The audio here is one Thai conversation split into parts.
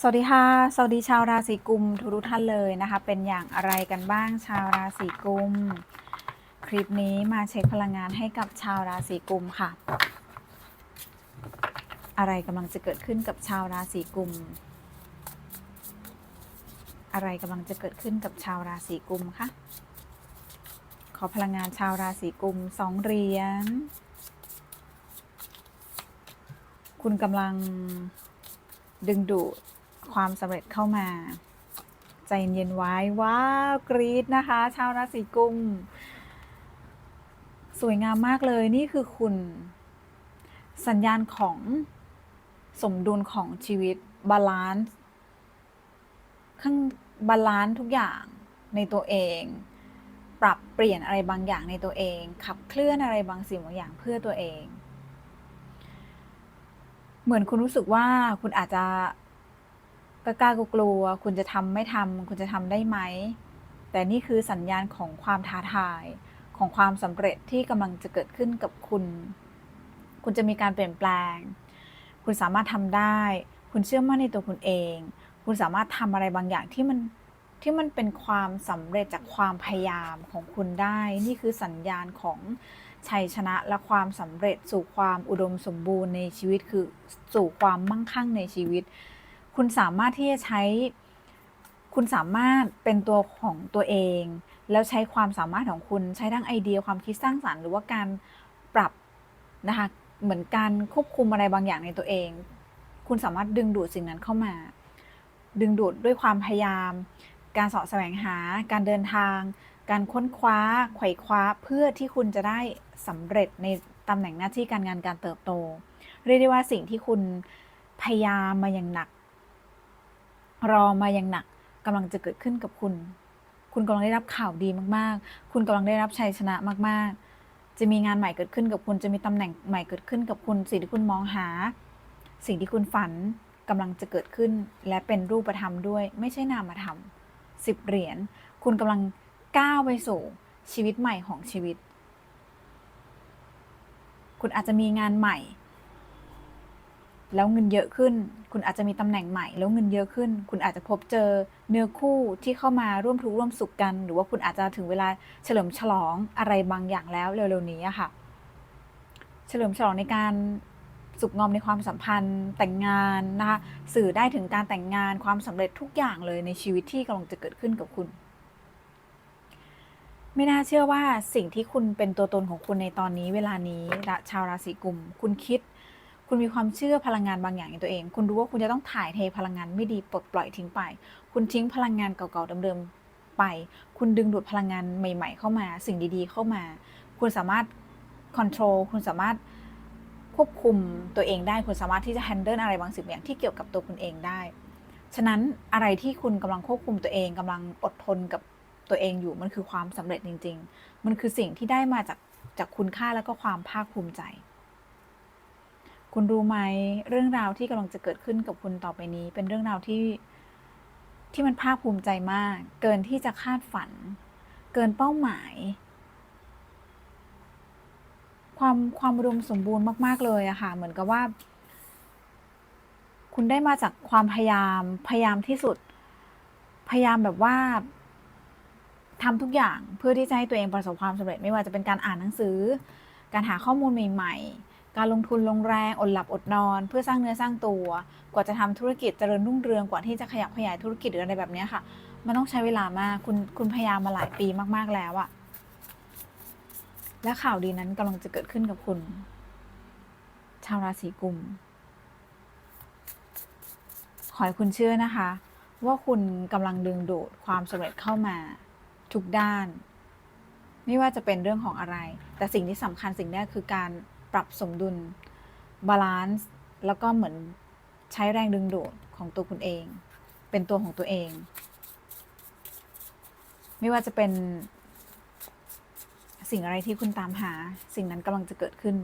สวัสดีค่ะ สวัสดีชาวราศีกุมทุกท่านเลยนะคะ เป็นอย่างอะไรกันบ้างชาวราศีกุม คลิปนี้มาเช็คพลังงานให้กับชาวราศีกุมค่ะ อะไรกำลังจะเกิดขึ้นกับชาวราศีกุม อะไรกำลังจะเกิดขึ้นกับชาวราศีกุมคะขอพลังงานชาวราศีกุมสองเหรียญคุณกำลังดึงดูด ความสำเร็จเข้ามา ใจเย็นไว้ว้าวกรี๊ดนะคะ ชาวราศีกุม สวยงามมากเลยนี่คือคุณ สัญญาณของสมดุลของชีวิตบาลานซ์ข้างบาลานซ์ทุกอย่างในตัวเอง ปรับเปลี่ยนอะไรบางอย่างในตัวเอง ขับเคลื่อนอะไรบางสิ่งบางอย่างเพื่อตัวเอง เหมือนคุณรู้สึกว่าคุณอาจจะ กล้ากลัวๆคุณจะทำไม่ทำคุณจะทำได้ไหม แต่นี่คือสัญญาณของความท้าทายของความสำเร็จที่กำลังจะเกิดขึ้นกับคุณ คุณจะมีการเปลี่ยนแปลง คุณสามารถทำได้ คุณเชื่อมั่นในตัวคุณเอง คุณสามารถทำอะไรบางอย่างที่มันที่มันเป็นความสำเร็จจากความพยายามของคุณได้ นี่คือสัญญาณของชัยชนะและความสำเร็จสู่ความอุดมสมบูรณ์ในชีวิตคือสู่ความมั่งคั่งในชีวิต คุณสามารถที่จะใช้ คุณสามารถเป็นตัวของตัวเอง แล้วใช้ความสามารถของคุณใช้ทั้งไอเดียความคิดสร้างสารรค์ หรือว่าการปรับนะคะเหมือนการควบคุมอะไรบางอย่างในตัวเอง คุณสามารถดึงดูดสิ่งนั้นเข้ามา ดึงดูดด้วยความพยายาม การสาะแสวงหา การเดินทาง การค้นคว้า ไขว่คว้าเพื่อที่คุณจะได้สำเร็จในตำแหน่งหน้าที่การงานการเติบโต เรียกได้ว่าสิ่งที่คุณพยายามมาอย่างหนัก รอมาอย่างหนักกำลังจะเกิดขึ้นกับคุณ คุณกำลังได้รับข่าวดีมากๆ คุณกำลังได้รับชัยชนะมากๆ จะมีงานใหม่เกิดขึ้นกับคุณ จะมีตำแหน่งใหม่เกิดขึ้นกับคุณ สิ่งที่คุณมองหา สิ่งที่คุณฝันกำลังจะเกิดขึ้น และเป็นรูปธรรมด้วย ไม่ใช่นามธรรมสิบเหรียญ คุณกำลังก้าวไปสู่ชีวิตใหม่ของชีวิต คุณอาจจะมีงานใหม่ แล้วเงินเยอะขึ้น คุณอาจจะมีตำแหน่งใหม่ แล้วเงินเยอะขึ้น คุณอาจจะพบเจอเนื้อคู่ที่เข้ามาร่วมทุกข์ร่วมสุขกัน หรือว่าคุณอาจจะถึงเวลาเฉลิมฉลองอะไรบางอย่างแล้วเร็วๆนี้อะค่ะ เฉลิมฉลองในการสุขงอมในความสัมพันธ์แต่งงานนะคะสื่อได้ถึงการแต่งงานความสำเร็จทุกอย่างเลยในชีวิตที่กำลังจะเกิดขึ้นกับคุณ ไม่น่าเชื่อว่าสิ่งที่คุณเป็นตัวตนของคุณในตอนนี้เวลานี้ชาวราศีกุม คุณคิด คุณมีความเชื่อพลังงานบางอย่างในตัวเอง คุณรู้ว่าคุณจะต้องถ่ายเทพลังงานไม่ดีปลดปล่อยทิ้งไป คุณทิ้งพลังงานเก่าๆเดิมๆไป คุณดึงดูดพลังงานใหม่ ๆ เข้ามา สิ่งดีๆ เข้ามา คุณสามารถค o n t r o l คุณสามารถควบคุมตัวเองได้ คุณสามารถที่จะ handle อะไรบางสิ่งบางอย่างที่เกี่ยวกับตัวคุณเองได้ ฉะนั้นอะไรที่คุณกำลังควบคุมตัวเองกำลังอดทนกับตัวเองอยู่มันคือความสำเร็จจริง ๆ มันคือสิ่งที่ได้มาจากจากคุณค่าแล้วก็ความภาคภูมิใจ คุณรู้ไหมเรื่องราวที่กำลังจะเกิดขึ้นกับคุณต่อไปนี้ เป็นเรื่องราวที่ที่มันภาคภูมิใจมาก เกินที่จะคาดฝัน เกินเป้าหมาย ความความอุมสมบูรณ์มาก ๆ เลยอะค่ะ เหมือนกับว่า คุณได้มาจากความพยายามพยายามที่สุด พยายามแบบว่าทำทุกอย่างเพื่อที่จะให้ตัวเองประสบความสำเร็จ ไม่ว่าจะเป็นการอ่านหนังสือ การหาข้อมูลใหม่ ๆ การลงทุนลงแรงอดหลับอดนอน เพื่อสร้างเนื้อสร้างตัว กว่าจะทำธุรกิจเจริญรุ่งเรืองกว่าที่จะขยับขยายธุรกิจหรืออะไรแบบนี้ค่ะ มันต้องใช้เวลามากคุณคุณพยายามมาหลายปีมากๆแล้วอะและข่าวดีนั้นกำลังจะเกิดขึ้นกับคุณ ชาวราศีกุมขอให้คุณเชื่อนะคะ ว่าคุณกำลังดึงดูดความสำเร็จเข้ามาทุกด้าน ไม่ว่าจะเป็นเรื่องของอะไร แต่สิ่งที่สำคัญสิ่งแรกคือการ ปรับสมดุลบาลานซ์แล้วก็เหมือนใช้แรงดึงดูดของตัวคุณเอง เป็นตัวของตัวเอง ไม่ว่าจะเป็น สิ่งอะไรที่คุณตามหา สิ่งนั้นกำลังจะเกิดขึ้น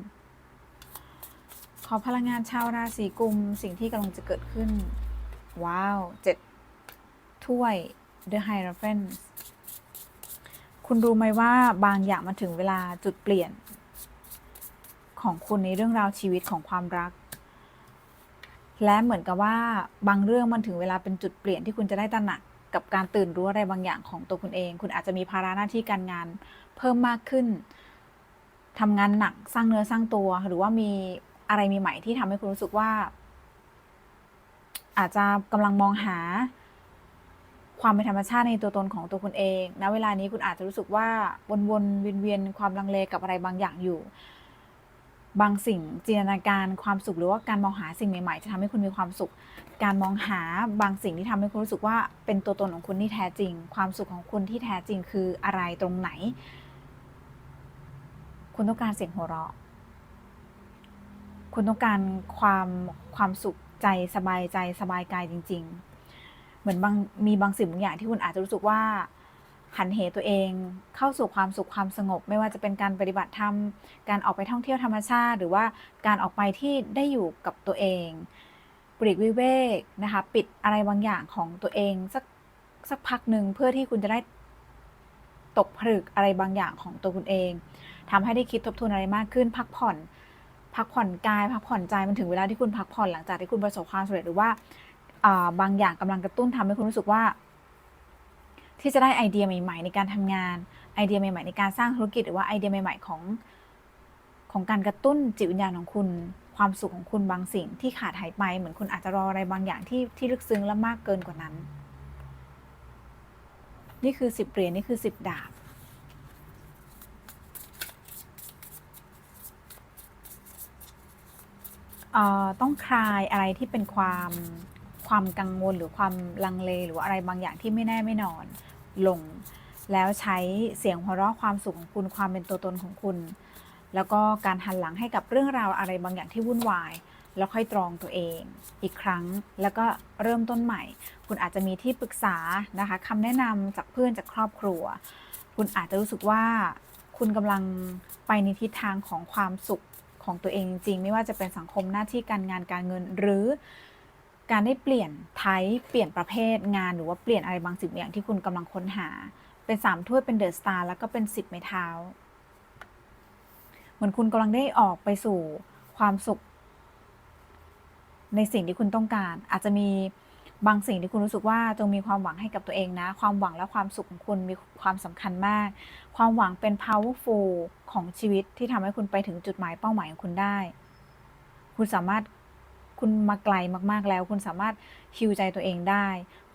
ขอพลังงานชาวราศีกุม สิ่งที่กำลังจะเกิดขึ้น ว้าวเจ็ดถ้วย The Hierophant คุณรู้ไหมว่าบางอย่างมาถึงเวลาจุดเปลี่ยน ของคุณในเรื่องราวชีวิตของความรัก และเหมือนกับว่าบางเรื่องมันถึงเวลาเป็นจุดเปลี่ยนที่คุณจะได้ตระหนักกับการตื่นรู้อะไรบางอย่างของตัวคุณเอง คุณอาจจะมีภาระหน้าที่การงานเพิ่มมากขึ้นทำงานหนักสร้างเนื้อสร้างตัว หรือว่ามีอะไรมีใหม่ที่ทำให้คุณรู้สึกว่า อาจจะกำลังมองหาความเป็นธรรมชาติในตัวตนของตัวคุณเอง ณ เวลานี้คุณอาจจะรู้สึกว่าวนๆเวียนๆความลังเลกับอะไรบางอย่างอยู่ บางสิ่งจินตนาการความสุขหรือว่าการมองหาสิ่งใหม่ๆ จะทำให้คุณมีความสุข การมองหาบางสิ่งที่ทำให้คุณรู้สึกว่าเป็นตัวตนของคุณที่แท้จริง ความสุขของคุณที่แท้จริงคืออะไรตรงไหน คุณต้องการเสียงหัวเราะ คุณต้องการความความสุขใจสบายใจสบายกายจริง ๆ เหมือนบางมีบางสิ่งบางอย่างที่คุณอาจจะรู้สึกว่า หันเหตัวเอง เข้าสู่ความสุขความสงบ ไม่ว่าจะเป็นการปฏิบัติธรรม การออกไปท่องเที่ยวธรรมชาติ หรือว่าการออกไปที่ได้อยู่กับตัวเองปลีกวิเวกนะคะปิดอะไรบางอย่างของตัวเองสักสักพักหนึ่งเพื่อที่คุณจะได้ตกผลึกอะไรบางอย่างของตัวคุณเองทำให้ได้คิดทบทวนอะไรมากขึ้น พักผ่อน พักผ่อนกาย พักผ่อนใจมันถึงเวลาที่คุณพักผ่อนหลังจากที่คุณประสบความสำเร็จหรือว่าอ่าบางอย่างกำลังกระตุ้นทำให้คุณรู้สึกว่า ที่จะได้ไอเดียใหม่ ๆ ในการทำงาน ไอเดียใหม่ ๆ ในการสร้างธุรกิจหรือว่าไอเดียใหม่ ๆ ของของการกระตุ้นจิตวิญญาณของคุณ ความสุขของคุณบางสิ่งที่ขาดหายไป เหมือนคุณอาจจะรออะไรบางอย่างที่ที่ลึกซึ้งและมากเกินกว่านั้น นี่คือสิบเหรียญนี่คือสิบดาบเอ่อต้องคลายอะไรที่เป็นความความกังวลหรือความลังเลหรือว่าอะไรบางอย่างที่ไม่แน่ไม่นอน ลง แล้วใช้เสียงหัวเราะความสุขของคุณความเป็นตัวตนของคุณ แล้วก็การหันหลังให้กับเรื่องราวอะไรบางอย่างที่วุ่นวาย แล้วค่อยตรองตัวเอง อีกครั้งแล้วก็เริ่มต้นใหม่ คุณอาจจะมีที่ปรึกษานะคะคำแนะนำจากเพื่อนจากครอบครัว คุณอาจจะรู้สึกว่าคุณกำลังไปในทิศทางของความสุขของตัวเองจริงๆไม่ว่าจะเป็นสังคมหน้าที่การงานการเงิน หรือ การได้เปลี่ยนไทป์เปลี่ยนประเภทงานหรือว่าเปลี่ยนอะไรบางสิ่งอย่างที่คุณกำลังค้นหา เป็นสามถ้วยเป็นเดอะสตาร์แล้วก็เป็นสิบไม้เท้า เหมือนคุณกำลังได้ออกไปสู่ความสุข ในสิ่งที่คุณต้องการ อาจจะมีบางสิ่งที่คุณรู้สึกว่าจงมีความหวังให้กับตัวเองนะ ความหวังและความสุขของคุณมีความสำคัญมาก ความหวังเป็น powerful ของชีวิตที่ทำให้คุณไปถึงจุดหมายเป้าหมายของคุณได้ คุณสามารถ คุณมาไกลมากๆแล้ว คุณสามารถฮิวใจตัวเองได้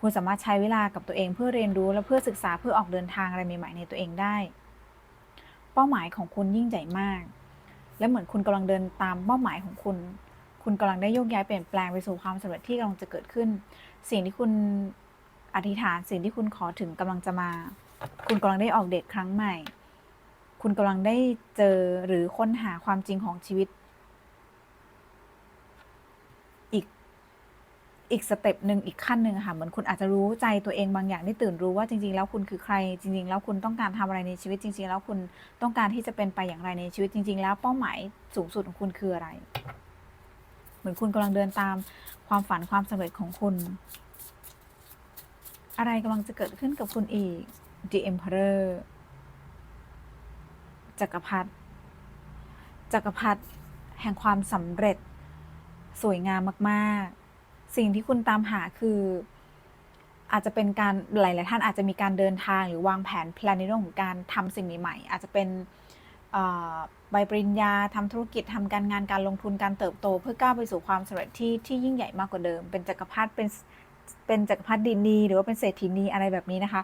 คุณสามารถใช้เวลากับตัวเองเพื่อเรียนรู้และเพื่อศึกษาเพื่อออกเดินทางอะไรใหม่ๆในตัวเองได้ เป้าหมายของคุณยิ่งใหญ่มาก และเหมือนคุณกำลังเดินตามเป้าหมายของคุณ คุณกำลังได้โยกย้ายเปลี่ยนแปลงไปสู่ความสำเร็จที่กำลังจะเกิดขึ้น สิ่งที่คุณอธิษฐานสิ่งที่คุณขอถึงกำลังจะมา คุณกำลังได้ออกเดทครั้งใหม่ คุณกำลังได้เจอหรือค้นหาความจริงของชีวิต อีก อีกสเต็ปหนึ่งอีกขั้นหนึ่งค่ะเหมือนคุณอาจจะรู้ใจตัวเองบางอย่างได้ตื่นรู้ว่าจริง ๆ แล้วคุณคือใคร จริง ๆ แล้วคุณต้องการทำอะไรในชีวิตจริง ๆ แล้วคุณต้องการที่จะเป็นไปอย่างไรในชีวิตจริง ๆ แล้วเป้าหมายสูงสุดของคุณคืออะไร เหมือนคุณกำลังเดินตามความฝันความสำเร็จของคุณ อะไรกำลังจะเกิดขึ้นกับคุณอีก The Emperor จักรพรรดิจักรพรรดิแห่งความสำเร็จสวยงามมาก สิ่งที่คุณตามหาคือ อาจจะเป็นการหลาย ๆ ท่านอาจจะมีการเดินทางหรือวางแผนแพลนในเรื่องของการทำสิ่งใหม่ๆอาจจะเป็นใบปริญญาทำธุรกิจทำการงานการลงทุนการเติบโต เพื่อก้าวไปสู่ความสำเร็จที่ที่ยิ่งใหญ่มากกว่าเดิม เป็นจักรพรรดิเป็นเป็นจักรพรรดินี หรือว่าเป็นเศรษฐีนีอะไรแบบนี้นะคะ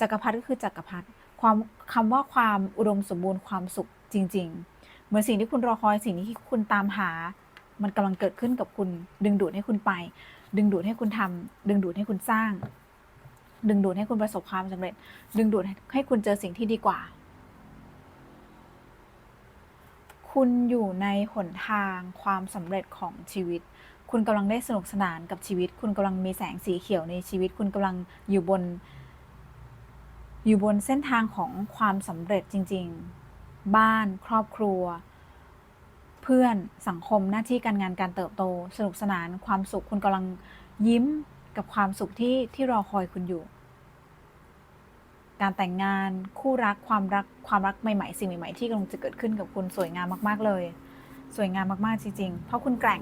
จักรพรรดิก็คือจักรพรรดิความคำว่าความอุดมสมบูรณ์ความสุขจริง ๆ เหมือนสิ่งที่คุณรอคอยสิ่งที่คุณตามหา มันกำลังเกิดขึ้นกับคุณ ดึงดูดให้คุณไป ดึงดูดให้คุณทำดึงดูดให้คุณสร้าง ดึงดูดให้คุณประสบความสำเร็จ ดึงดูดให้คุณเจอสิ่งที่ดีกว่า คุณอยู่ในหนทางความสำเร็จของชีวิต คุณกำลังได้สนุกสนานกับชีวิต คุณกำลังมีแสงสีเขียวในชีวิต คุณกำลังอยู่บน อยู่บนเส้นทางของความสำเร็จจริง ๆ บ้านครอบครัว เพื่อนสังคมหน้าที่การงานการเติบโต สนุกสนานความสุขคุณกำลังยิ้มกับความสุขที่ที่รอคอยคุณอยู่ การแต่งงานคู่รักความรักความรักใหม่ๆ สิ่งใหม่ๆที่กำลังจะเกิดขึ้นกับคุณสวยงามมากๆเลย สวยงามมากๆจริงๆ เพราะคุณแกร่ง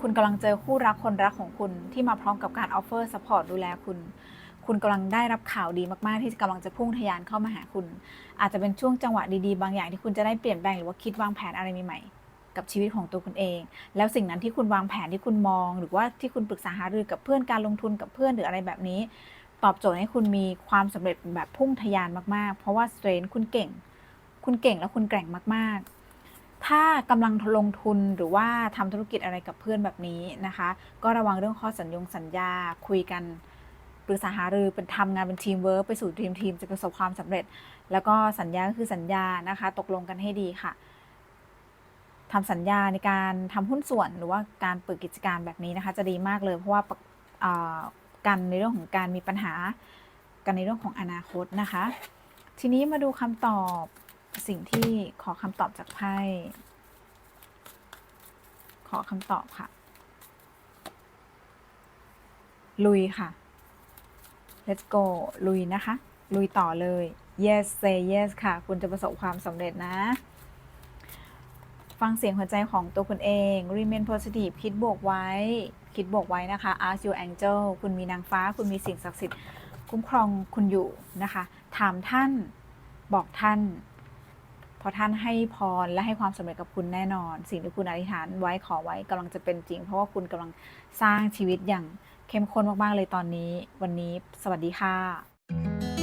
คุณกำลังเจอคู่รักคนรักของคุณที่มาพร้อมกับการออฟเฟอร์สปอร์ตดูแลคุณ คุณกำลังได้รับข่าวดีมากๆ ที่กำลังจะพุ่งทะยานเข้ามาหาคุณ อาจจะเป็นช่วงจังหวะดีๆ บางอย่างที่คุณจะได้เปลี่ยนแปลงหรือว่าคิดวางแผนอะไรใหม่ๆกับชีวิตของตัวคุณเอง แล้วสิ่งนั้นที่คุณวางแผนที่คุณมอง หรือว่าที่คุณปรึกษาหารือกับเพื่อนการลงทุนกับเพื่อนหรืออะไรแบบนี้ ตอบโจทย์ให้คุณมีความสำเร็จแบบพุ่งทะยานมากๆ เพราะว่าสเตรนคุณเก่ง คุณเก่งและคุณแกร่งมากๆถ้ากำลังลงทุนหรือว่าทำธุรกิจอะไรกับเพื่อนแบบนี้นะคะ ก็ระวังเรื่องข้อสัญญงสัญญาคุยกัน ปรึกษาหารือเป็นทำงานเป็นทีมเวิร์กไปสู่ทีมทีมจะประสบความสำเร็จ แล้วก็สัญญาก็คือสัญญานะคะ ตกลงกันให้ดีค่ะทำสัญญาในการทำหุ้นส่วนหรือว่าการเปิดกิจการแบบนี้นะคะ จะดีมากเลยเพราะว่าปะอ่ากันในเรื่องของการมีปัญหากันในเรื่องของอนาคตนะคะ ทีนี้มาดูคำตอบสิ่งที่ขอคำตอบจากไพ่ขอคำตอบค่ะ ลุยค่ะ let's go ลุยนะคะ ลุยต่อเลย yes say yes ค่ะ คุณจะประสบความสำเร็จนะ ฟังเสียงหัวใจของตัวคุณเอง remain positive คิดบวกไว้ คิดบวกไว้นะคะ ask your angel คุณมีนางฟ้า คุณมีสิ่งศักดิ์สิทธิ์ คุ้มครองคุณอยู่นะคะ ถามท่าน บอกท่านพราะท่านให้พรและให้ความสำเร็จกับคุณแน่นอน สิ่งที่คุณอธิษฐานไว้ขอไว้กำลังจะเป็นจริง เพราะว่าคุณกำลังสร้างชีวิตอย่าง เข้มข้นมาก ๆ เลยตอนนี้ วันนี้สวัสดีค่ะ